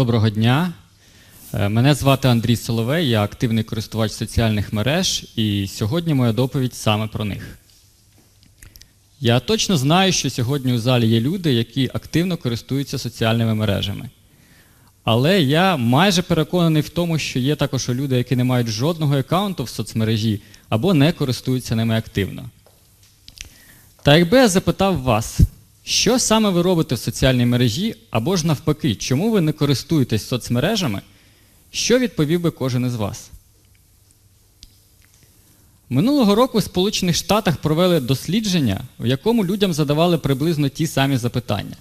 Доброго дня. Е, Мене звати Андрій Соловей, я активний користувач соціальних мереж, і сьогодні моя доповідь саме про них. Я точно знаю, що сьогодні у залі є люди, які активно користуються соціальними мережами. Але я майже переконаний в тому, що є також люди, які не мають жодного аккаунту в соцмережі або не користуються ними активно. Та якби я запитав вас, що саме ви робите в соціальній мережі, або ж навпаки, чому ви не користуєтесь соцмережами, що відповів би кожен із вас? Минулого року в Сполучених Штатах провели дослідження, в якому людям задавали приблизно ті самі запитання.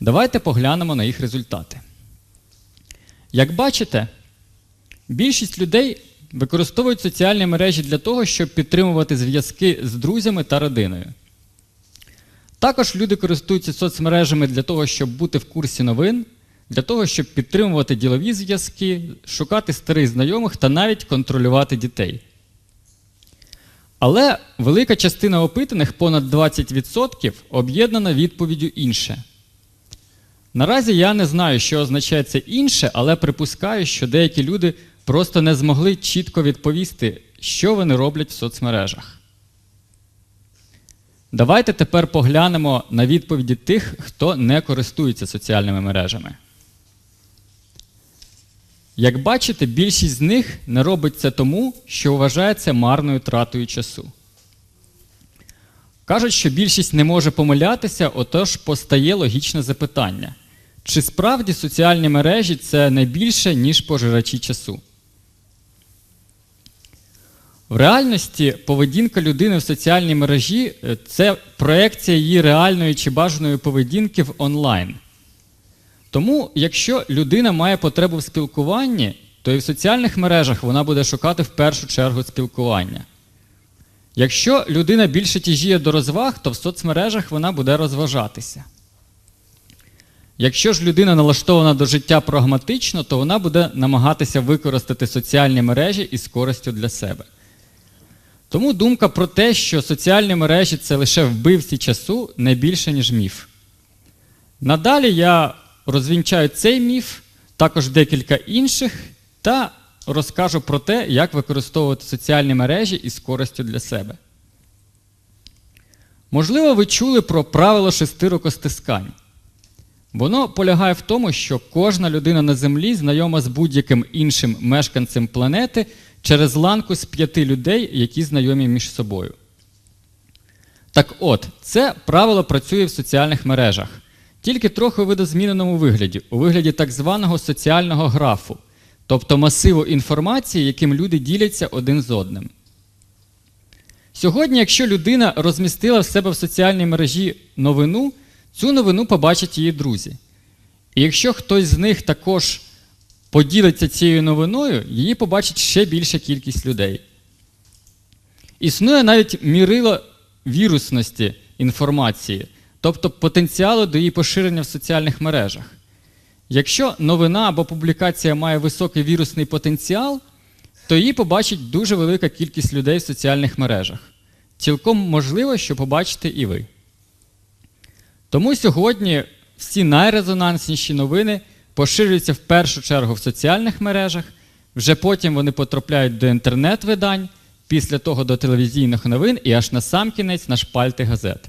Давайте поглянемо на їх результати. Як бачите, більшість людей використовують соціальні мережі для того, щоб підтримувати зв'язки з друзями та родиною. Також люди користуються соцмережами для того, щоб бути в курсі новин, для того, щоб підтримувати ділові зв'язки, шукати старих знайомих та навіть контролювати дітей. Але велика частина опитаних, понад 20%, об'єднана відповіддю інше. Наразі я не знаю, що означає це інше, але припускаю, що деякі люди просто не змогли чітко відповісти, що вони роблять в соцмережах. Давайте тепер поглянемо на відповіді тих, хто не користується соціальними мережами. Як бачите, більшість з них не робить це тому, що вважає це марною тратою часу. Кажуть, що більшість не може помилятися, отож постає логічне запитання: чи справді соціальні мережі це не більше, ніж пожирачі часу? В реальності поведінка людини в соціальній мережі е, це проекція її реальної чи бажаної поведінки в онлайн. Тому, якщо людина має потребу в спілкуванні, то і в соціальних мережах вона буде шукати в першу чергу спілкування. Якщо людина більше тяжіє до розваг, то в соцмережах вона буде розважатися. Якщо ж людина налаштована до життя прагматично, то вона буде намагатися використати соціальні мережі із користю для себе. Тому думка про те, що соціальні мережі це лише вбивці часу, не більше, ніж міф. Надалі я розвінчаю цей міф, також декілька інших, та розкажу про те, як використовувати соціальні мережі із користю для себе. Можливо, ви чули про правило шести рукостискань. Воно полягає в тому, що кожна людина на землі знайома з будь-яким іншим мешканцем планети через ланку з п'яти людей, які знайомі між собою. Так от, це правило працює в соціальних мережах, тільки трохи у видозміненому вигляді, у вигляді так званого соціального графу, тобто масиву інформації, яким люди діляться один з одним. Сьогодні, якщо людина розмістила в себе в соціальній мережі новину, цю новину побачать її друзі. І якщо хтось з них також поділиться цією новиною, її побачить ще більша кількість людей. Існує навіть мірило вірусності інформації, тобто потенціалу до її поширення в соціальних мережах. Якщо новина або публікація має високий вірусний потенціал, то її побачить дуже велика кількість людей в соціальних мережах. Цілком можливо, що побачите і ви. Тому сьогодні всі найрезонансніші новини поширюються в першу чергу в соціальних мережах, вже потім вони потрапляють до інтернет-видань, після того до телевізійних новин і аж на сам кінець на шпальти газет.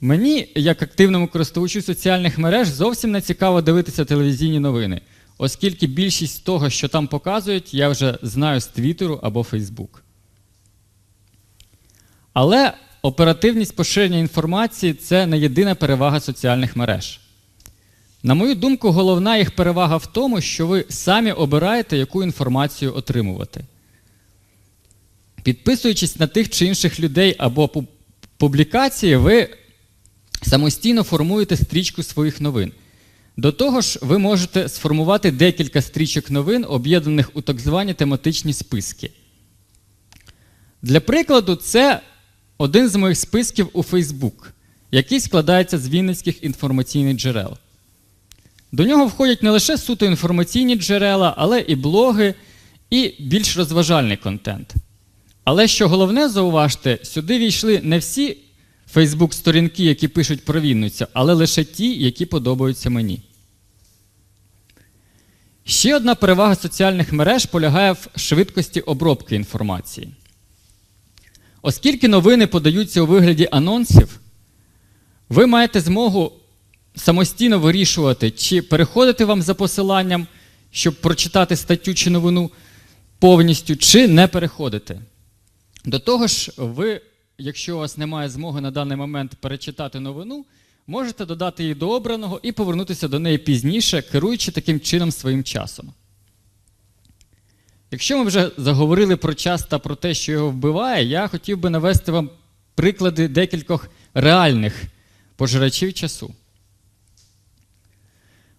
Мені, як активному користувачу соціальних мереж, зовсім не цікаво дивитися телевізійні новини, оскільки більшість того, що там показують, я вже знаю з Твіттеру або Фейсбук. Але оперативність поширення інформації це не єдина перевага соціальних мереж. На мою думку, головна їх перевага в тому, що ви самі обираєте, яку інформацію отримувати. Підписуючись на тих чи інших людей або публікації, ви самостійно формуєте стрічку своїх новин. До того ж, ви можете сформувати декілька стрічок новин, об'єднаних у так звані тематичні списки. Для прикладу, це один з моїх списків у Facebook, який складається з вінницьких інформаційних джерел. До нього входять не лише суто інформаційні джерела, але і блоги, і більш розважальний контент. Але що головне, зауважте, сюди війшли не всі Фейсбук-сторінки, які пишуть про Вінницю, але лише ті, які подобаються мені. Ще одна перевага соціальних мереж полягає в швидкості обробки інформації. Оскільки новини подаються у вигляді анонсів, ви маєте змогу самостійно вирішувати, чи переходити вам за посиланням, щоб прочитати статтю чи новину повністю, чи не переходити. До того ж, ви, якщо у вас немає змоги на даний момент перечитати новину, можете додати її до обраного і повернутися до неї пізніше, керуючи таким чином своїм часом. Якщо ми вже заговорили про час та про те, що його вбиває, я хотів би навести вам приклади декількох реальних пожирачів часу.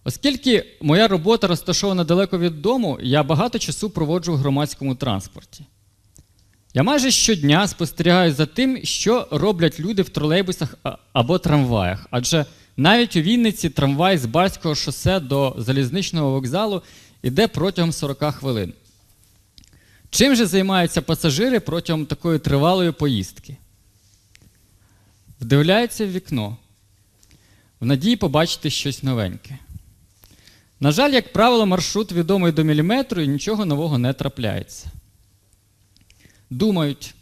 Оскільки моя робота розташована далеко від дому, я багато часу проводжу в громадському транспорті. Я майже щодня спостерігаю за тим, що роблять люди в тролейбусах або трамваях. Адже навіть у Вінниці трамвай з Бальського шосе до залізничного вокзалу йде протягом 40 хвилин. Чим же займаються пасажири протягом такої тривалої поїздки? Вдивляються в вікно, в надії побачити щось новеньке. На жаль, як правило, маршрут відомий до міліметру і нічого нового не трапляється. Думають.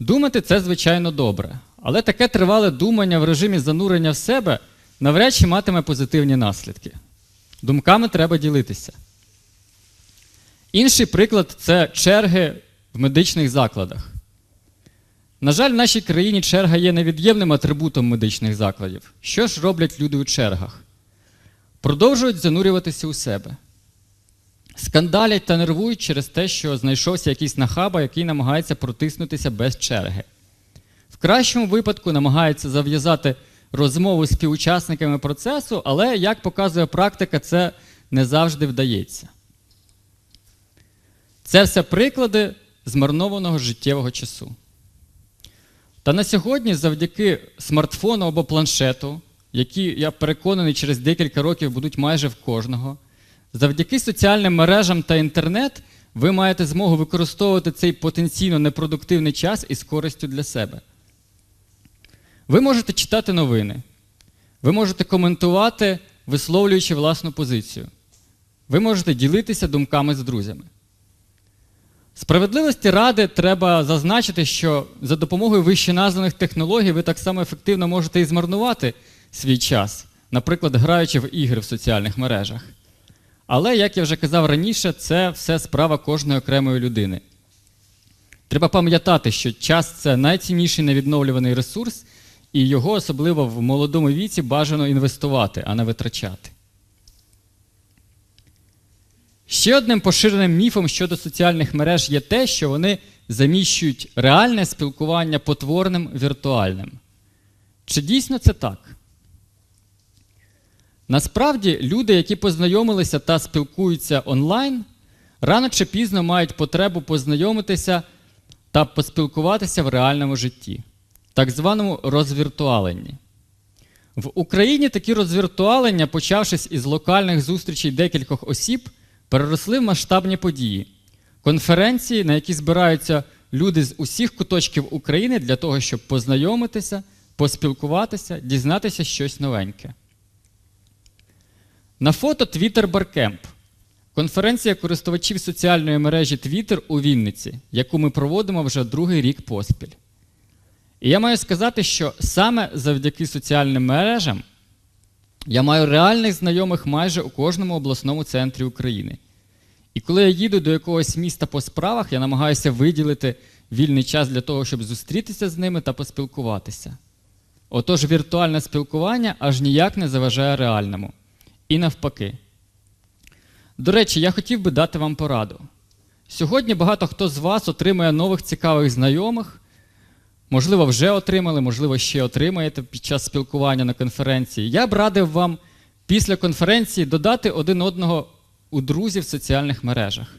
Думати це, звичайно, добре. Але таке тривале думання в режимі занурення в себе навряд чи матиме позитивні наслідки. Думками треба ділитися. Інший приклад це черги в медичних закладах. На жаль, в нашій країні черга є невід'ємним атрибутом медичних закладів. Що ж роблять люди у чергах? Продовжують занурюватися у себе. Скандалять та нервують через те, що знайшовся якийсь нахаба, який намагається протиснутися без черги. В кращому випадку намагається зав'язати розмову з співучасниками процесу, але, як показує практика, це не завжди вдається. Це все приклади змарнованого життєвого часу. Та на сьогодні, завдяки смартфону або планшету, які, я переконаний, через декілька років будуть майже в кожного, завдяки соціальним мережам та інтернет, ви маєте змогу використовувати цей потенційно непродуктивний час із користю для себе. Ви можете читати новини, ви можете коментувати, висловлюючи власну позицію. Ви можете ділитися думками з друзями. Справедливості ради треба зазначити, що за допомогою вищеназваних технологій ви так само ефективно можете і змарнувати свій час, наприклад, граючи в ігри в соціальних мережах. Але, як я вже казав раніше, це все справа кожної окремої людини. Треба пам'ятати, що час це найцінніший невідновлюваний ресурс, і його особливо в молодому віці бажано інвестувати, а не витрачати. Ще одним поширеним міфом щодо соціальних мереж є те, що вони заміщують реальне спілкування потворним віртуальним. Чи дійсно це так? Насправді, люди, які познайомилися та спілкуються онлайн, рано чи пізно мають потребу познайомитися та поспілкуватися в реальному житті, так званому розвіртуаленні. В Україні такі розвіртуалення, почавшись із локальних зустрічей декількох осіб, переросли в масштабні події, конференції, на які збираються люди з усіх куточків України для того, щоб познайомитися, поспілкуватися, дізнатися щось новеньке. На фото Twitter Barcamp – конференція користувачів соціальної мережі Twitter у Вінниці, яку ми проводимо вже другий рік поспіль. І я маю сказати, що саме завдяки соціальним мережам я маю реальних знайомих майже у кожному обласному центрі України. І коли я їду до якогось міста по справах, я намагаюся виділити вільний час для того, щоб зустрітися з ними та поспілкуватися. Отож, віртуальне спілкування аж ніяк не заважає реальному. І навпаки. До речі, я хотів би дати вам пораду. Сьогодні багато хто з вас отримує нових цікавих знайомих, можливо, вже отримали, можливо, ще отримаєте під час спілкування на конференції. Я б радив вам після конференції додати один одного у друзів в соціальних мережах.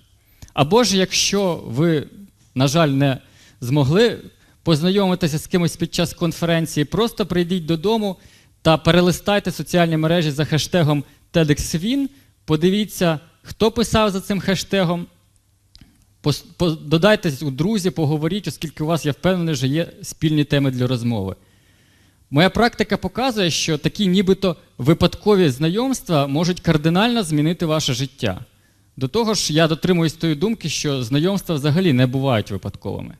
Або ж, якщо ви, на жаль, не змогли познайомитися з кимось під час конференції, просто прийдіть додому та перелистайте соціальні мережі за хештегом TEDxWin, подивіться, хто писав за цим хештегом. Додайтесь у друзі, поговоріть, оскільки у вас, я впевнений, що є спільні теми для розмови. Моя практика показує, що такі нібито випадкові знайомства можуть кардинально змінити ваше життя. До того ж, я дотримуюсь тої думки, що знайомства взагалі не бувають випадковими.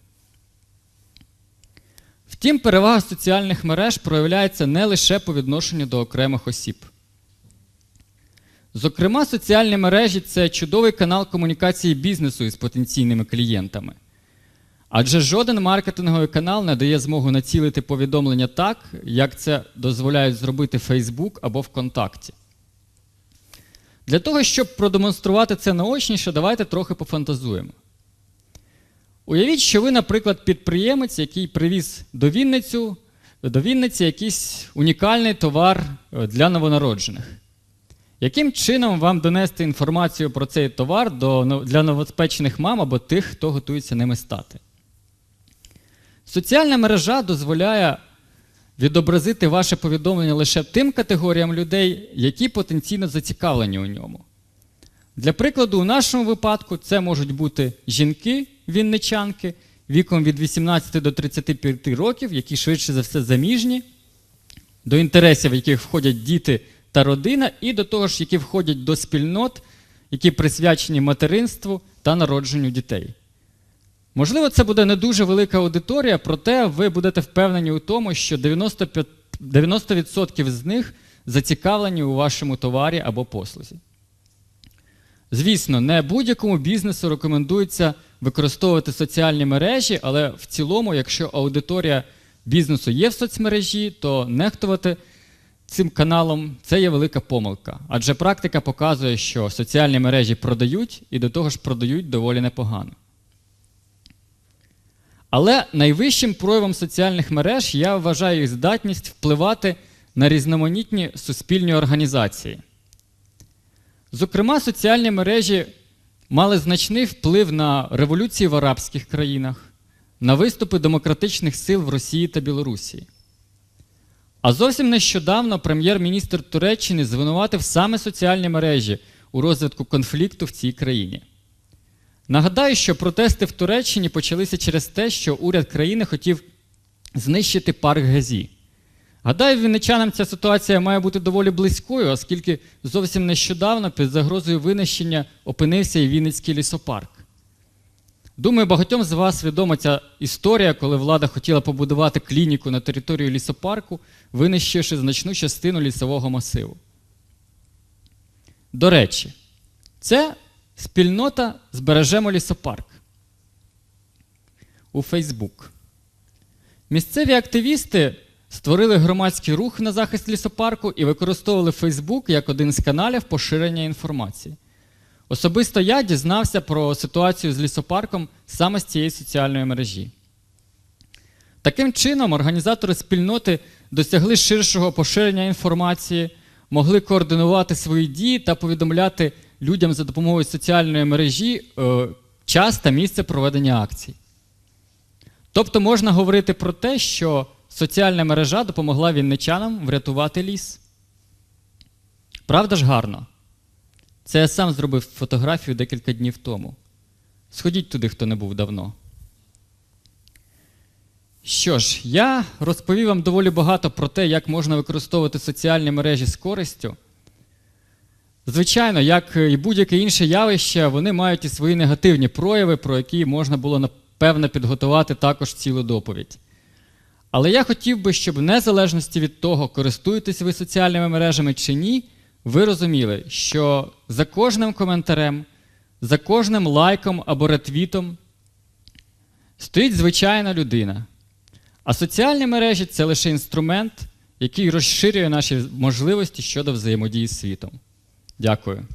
Втім, перевага соціальних мереж проявляється не лише по відношенню до окремих осіб. Зокрема, соціальні мережі це чудовий канал комунікації бізнесу із потенційними клієнтами. Адже жоден маркетинговий канал не дає змогу націлити повідомлення так, як це дозволяють зробити Facebook або ВКонтакті. Для того, щоб продемонструвати це наочніше, давайте трохи пофантазуємо. Уявіть, що ви, наприклад, підприємець, який привіз до Вінницю, до Вінниці якийсь унікальний товар е, для новонароджених. Яким чином вам донести інформацію про цей товар до, для новоспечених мам або тих, хто готується ними стати? Соціальна мережа дозволяє відобразити ваше повідомлення лише тим категоріям людей, які потенційно зацікавлені у ньому. Для прикладу, у нашому випадку це можуть бути жінки, вінничанки віком від 18 до 35 років, які швидше за все заміжні, до інтересів яких входять діти та родина, і до того ж, які входять до спільнот, які присвячені материнству та народженню дітей. Можливо, це буде не дуже велика аудиторія, проте ви будете впевнені у тому, що 95 90% з них зацікавлені у вашому товарі або послузі. Звісно, не будь-якому бізнесу рекомендується використовувати соціальні мережі, але в цілому, якщо аудиторія бізнесу є в соцмережі, то нехтувати цим каналом це є велика помилка. Адже практика показує, що соціальні мережі продають і до того ж продають доволі непогано. Але найвищим проявом соціальних мереж я вважаю їх здатність впливати на різноманітні суспільні організації. Зокрема, соціальні мережі мали значний вплив на революції в арабських країнах, на виступи демократичних сил в Росії та Білорусі. А зовсім нещодавно прем'єр-міністр Туреччини звинуватив саме соціальні мережі у розвитку конфлікту в цій країні. Нагадаю, що протести в Туреччині почалися через те, що уряд країни хотів знищити парк Газі. Гадаю, вінничанам ця ситуація має бути доволі близькою, оскільки зовсім нещодавно під загрозою винищення опинився і Вінницький лісопарк. Думаю, багатьом з вас відома ця історія, коли влада хотіла побудувати клініку на території лісопарку, винищивши значну частину лісового масиву. До речі, це спільнота Збережемо лісопарк у Фейсбук. Місцеві активісти створили громадський рух на захист лісопарку і використовували Фейсбук як один з каналів поширення інформації. Особисто я дізнався про ситуацію з лісопарком саме з цієї соціальної мережі. Таким чином, організатори спільноти досягли ширшого поширення інформації, могли координувати свої дії та повідомляти людям за допомогою соціальної мережі е, час та місце проведення акцій. Тобто можна говорити про те, що соціальна мережа допомогла вінничанам врятувати ліс. Правда ж гарно? Це я сам зробив фотографію декілька днів тому. Сходіть туди, хто не був давно. Що ж, я розповів вам доволі багато про те, як можна використовувати соціальні мережі з користю. Звичайно, як і будь-яке інше явище, вони мають і свої негативні прояви, про які можна було напевно підготувати також цілу доповідь. Але я хотів би, щоб в незалежності від того, користуєтесь ви соціальними мережами чи ні, ви розуміли, що за кожним коментарем, за кожним лайком або ретвітом стоїть звичайна людина. А соціальні мережі це лише інструмент, який розширює наші можливості щодо взаємодії з світом. Дякую.